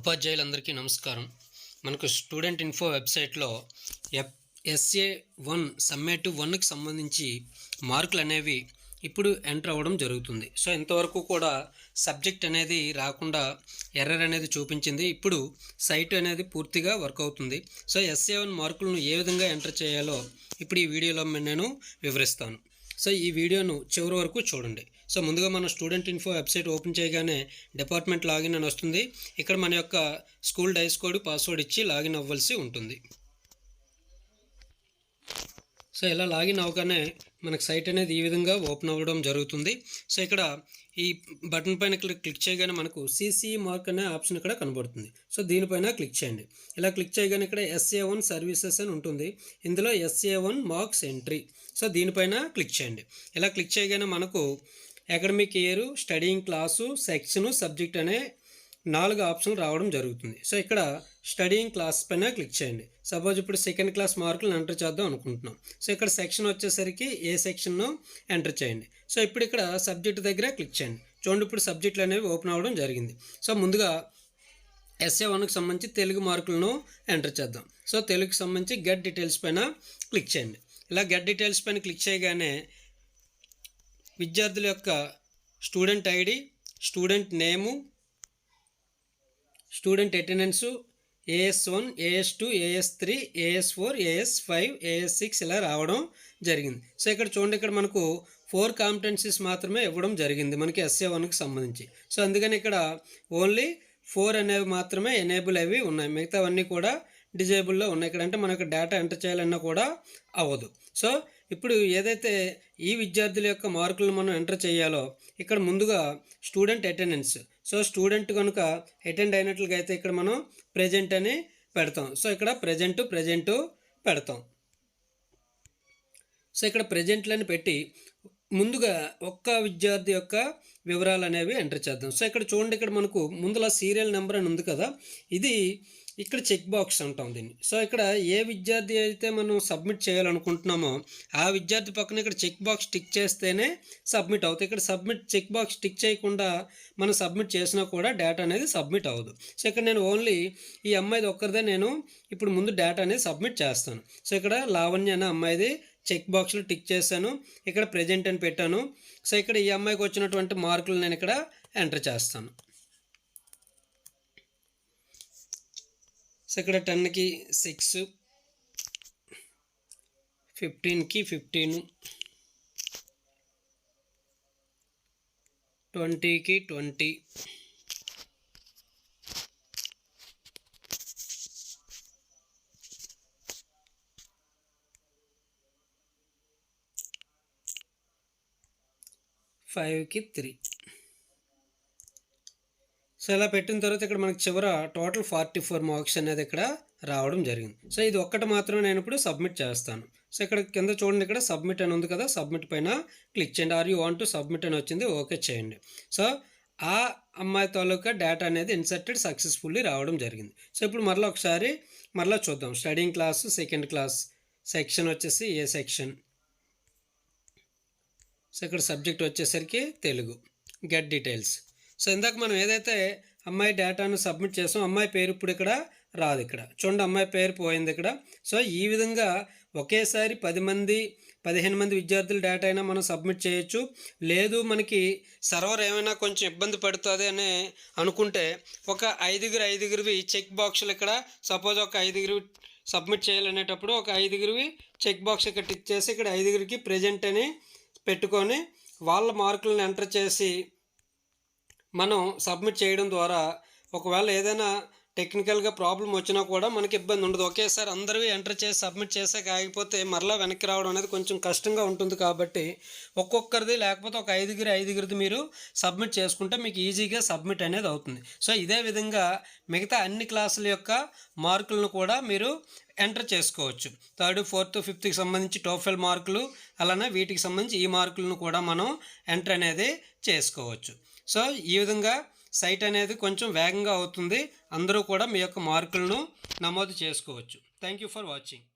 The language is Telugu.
ఉపాధ్యాయులందరికీ నమస్కారం. మనకు స్టూడెంట్ ఇన్ఫో వెబ్సైట్లో ఎఫ్ ఎస్ఏ వన్ సమ్మేటివ్ వన్కి సంబంధించి మార్కులు అనేవి ఇప్పుడు ఎంటర్ అవ్వడం జరుగుతుంది. సో ఇంతవరకు కూడా సబ్జెక్ట్ అనేది రాకుండా ఎర్రర్ అనేది చూపించింది. ఇప్పుడు సైట్ అనేది పూర్తిగా వర్క్ అవుతుంది. సో ఎస్ఏ వన్ మార్కులను ఏ విధంగా ఎంటర్ చేయాలో ఇప్పుడు ఈ వీడియోలో నేను వివరిస్తాను. సో ఈ వీడియోను చివరి వరకు చూడండి. సో ముందుగా మన స్టూడెంట్ ఇన్ఫో వెబ్సైట్ ఓపెన్ చేయగానే డిపార్ట్మెంట్ లాగిన్ అని వస్తుంది. ఇక్కడ మన యొక్క స్కూల్ డైస్ కోడ్ పాస్వర్డ్ ఇచ్చి లాగిన్ అవ్వాల్సి ఉంటుంది. సో ఇలా లాగిన్ అవగానే మనకు సైట్ అనేది ఈ విధంగా ఓపెన్ అవ్వడం జరుగుతుంది. సో ఇక్కడ ఈ బటన్ పైన క్లిక్ క్లిక్ చేయగానే మనకు సిసి మార్క్ అనే ఆప్షన్ ఇక్కడ కనబడుతుంది. సో దీనిపైన క్లిక్ చేయండి. ఇలా క్లిక్ చేయగానే ఇక్కడ ఎస్ఏ వన్ సర్వీసెస్ అని ఉంటుంది. ఇందులో SA one marks entry. So దీనిపైన క్లిక్ చేయండి. ఇలా క్లిక్ చేయగానే మనకు academic year studying class section subject అనే నాలుగు ఆప్షన్లు రావడం జరుగుతుంది. సో ఇక్కడ స్టడీయింగ్ క్లాస్ పైన క్లిక్ చేయండి. సపోజ్ ఇప్పుడు సెకండ్ క్లాస్ మార్కులు ఎంటర్ చేద్దాం అనుకుంటున్నాం. సో ఇక్కడ సెక్షన్ వచ్చేసరికి ఏ సెక్షన్ను ఎంటర్ చేయండి. సో ఇప్పుడు ఇక్కడ సబ్జెక్ట్ దగ్గర క్లిక్ చేయండి. చూడండి ఇప్పుడు సబ్జెక్టులు అనేవి ఓపెన్ అవ్వడం జరిగింది. సో ముందుగా ఎస్ఏ వన్కి సంబంధించి తెలుగు మార్కులను ఎంటర్ చేద్దాం. సో తెలుగుకి సంబంధించి గెట్ డీటెయిల్స్ పైన క్లిక్ చేయండి. ఇలా గెట్ డీటెయిల్స్ పైన క్లిక్ చేయగానే విద్యార్థుల యొక్క student ID student name student attendance AS one AS two AS three AS four AS five AS six ఇలా రావడం జరిగింది. సో ఇక్కడ చూడండి ఇక్కడ మనకు ఫోర్ కాంపిటెన్సీస్ మాత్రమే ఇవ్వడం జరిగింది మనకి ఎస్ఏ వన్కి సంబంధించి. సో అందుకని ఇక్కడ ఓన్లీ ఫోర్ అనేవి మాత్రమే ఎనేబుల్ అవి ఉన్నాయి. మిగతావన్నీ కూడా డిజేబుల్లో ఉన్నాయి. ఇక్కడ అంటే మనకు డేటా ఎంటర్ చేయాలన్నా కూడా అవ్వదు. సో ఇప్పుడు ఏదైతే ఈ విద్యార్థుల యొక్క మార్కులను మనం ఎంటర్ చేయాలో ఇక్కడ ముందుగా స్టూడెంట్ అటెండెన్స్. సో స్టూడెంట్ కనుక అటెండ్ అయినట్లుగా అయితే ఇక్కడ మనం ప్రజెంట్ అని పెడతాం. సో ఇక్కడ ప్రజెంట్ ప్రజెంట్ పెడతాం. సో ఇక్కడ ప్రజెంట్లని పెట్టి ముందుగా ఒక్క విద్యార్థి యొక్క వివరాలు అనేవి ఎంటర్ చేద్దాం. సో ఇక్కడ చూడండి ఇక్కడ మనకు ముందులా సీరియల్ నెంబర్ అని ఉంది కదా. ఇది ఇక్కడ చెక్ బాక్స్ అంటాం దీన్ని. సో ఇక్కడ ఏ విద్యార్థి అయితే మనం సబ్మిట్ చేయాలనుకుంటున్నామో ఆ విద్యార్థి పక్కన ఇక్కడ చెక్ బాక్స్ టిక్ చేస్తేనే సబ్మిట్ అవుతుంది. ఇక్కడ సబ్మిట్ చెక్ బాక్స్ టిక్ చేయకుండా మనం సబ్మిట్ చేసినా కూడా డేటా అనేది సబ్మిట్ అవ్వదు. సో ఇక్కడ నేను ఓన్లీ ఈ అమ్మాయిది ఒక్కరిదే నేను ఇప్పుడు ముందు డేటా అనేది సబ్మిట్ చేస్తాను. సో ఇక్కడ లావణ్య అనే అమ్మాయిది చెక్ బాక్స్లో టిక్ చేశాను. ఇక్కడ ప్రజెంట్ అని పెట్టాను. సో ఇక్కడ ఈ అమ్మాయికి వచ్చినటువంటి మార్కులు నేను ఇక్కడ ఎంటర్ చేస్తాను. సో ఇక్కడ టెన్కి సిక్స్ ఫిఫ్టీన్కి ఫిఫ్టీన్ ట్వంటీకి ట్వంటీ ఫైవ్కి త్రీ సో ఇలా పెట్టిన తర్వాత ఇక్కడ మనకి చివర టోటల్ ఫార్టీ ఫోర్ మార్క్స్ అనేది ఇక్కడ రావడం జరిగింది. సో ఇది ఒక్కటి మాత్రమే నేను ఇప్పుడు సబ్మిట్ చేస్తాను. సో ఇక్కడ కింద చూడండి ఇక్కడ సబ్మిట్ అని ఉంది కదా సబ్మిట్ పైన క్లిక్ చేయండి. Are you want to submit అని వచ్చింది ఓకే చేయండి. సో ఆ అమ్మాయి తాలూకా డేటా అనేది ఇన్సర్టెడ్ సక్సెస్ఫుల్లీ రావడం జరిగింది. సో ఇప్పుడు మరలా ఒకసారి మరలా చూద్దాం. Studying class second class section వచ్చేసి ఏ సెక్షన్ సో ఇక్కడ సబ్జెక్ట్ వచ్చేసరికి తెలుగు. గెట్ డీటెయిల్స్ సో ఇందాక మనం ఏదైతే అమ్మాయి డేటాను సబ్మిట్ చేసాం అమ్మాయి పేరు ఇప్పుడు ఇక్కడ రాదు ఇక్కడ. చూడండి అమ్మాయి పేరు పోయింది ఇక్కడ. సో ఈ విధంగా ఒకేసారి పది మంది పదిహేను మంది విద్యార్థుల డేటా అయినా మనం సబ్మిట్ చేయొచ్చు. లేదు మనకి సర్వర్ ఏమైనా కొంచెం ఇబ్బంది పడుతుంది అని అనుకుంటే ఒక ఐదుగురు ఐదుగురివి చెక్ బాక్సులు ఇక్కడ సపోజ్ ఒక ఐదుగురు సబ్మిట్ చేయాలనేటప్పుడు ఒక ఐదుగురివి చెక్ బాక్స్ ఇక్కడ టిక్ చేసి ఇక్కడ ఐదుగురికి ప్రజెంట్ అని పెట్టుకొని వాళ్ళ మార్కులను ఎంటర్ చేసి మనం సబ్మిట్ చేయడం ద్వారా ఒకవేళ ఏదైనా టెక్నికల్గా ప్రాబ్లం వచ్చినా కూడా మనకి ఇబ్బంది ఉండదు. ఒకేసారి అందరూ ఎంటర్ చేసి సబ్మిట్ చేసాక ఆగిపోతే మరలా వెనక్కి రావడం అనేది కొంచెం కష్టంగా ఉంటుంది కాబట్టి ఒక్కొక్కరిది లేకపోతే ఒక ఐదుగురి ఐదుగురిది మీరు సబ్మిట్ చేసుకుంటే మీకు ఈజీగా సబ్మిట్ అనేది అవుతుంది. సో ఇదే విధంగా మిగతా అన్ని క్లాసుల యొక్క మార్కులను కూడా మీరు ఎంటర్ చేసుకోవచ్చు. థర్డ్ ఫోర్త్ ఫిఫ్త్కి సంబంధించి టోఫెల్ మార్కులు అలానే వీటికి సంబంధించి ఈ మార్కులను కూడా మనం ఎంటర్ అనేది చేసుకోవచ్చు. సో ఈ విధంగా సైట్ అనేది కొంచెం వేగంగా అవుతుంది. అందరూ కూడా మీ యొక్క మార్కులను నమోదు చేసుకోవచ్చు. Thank you for watching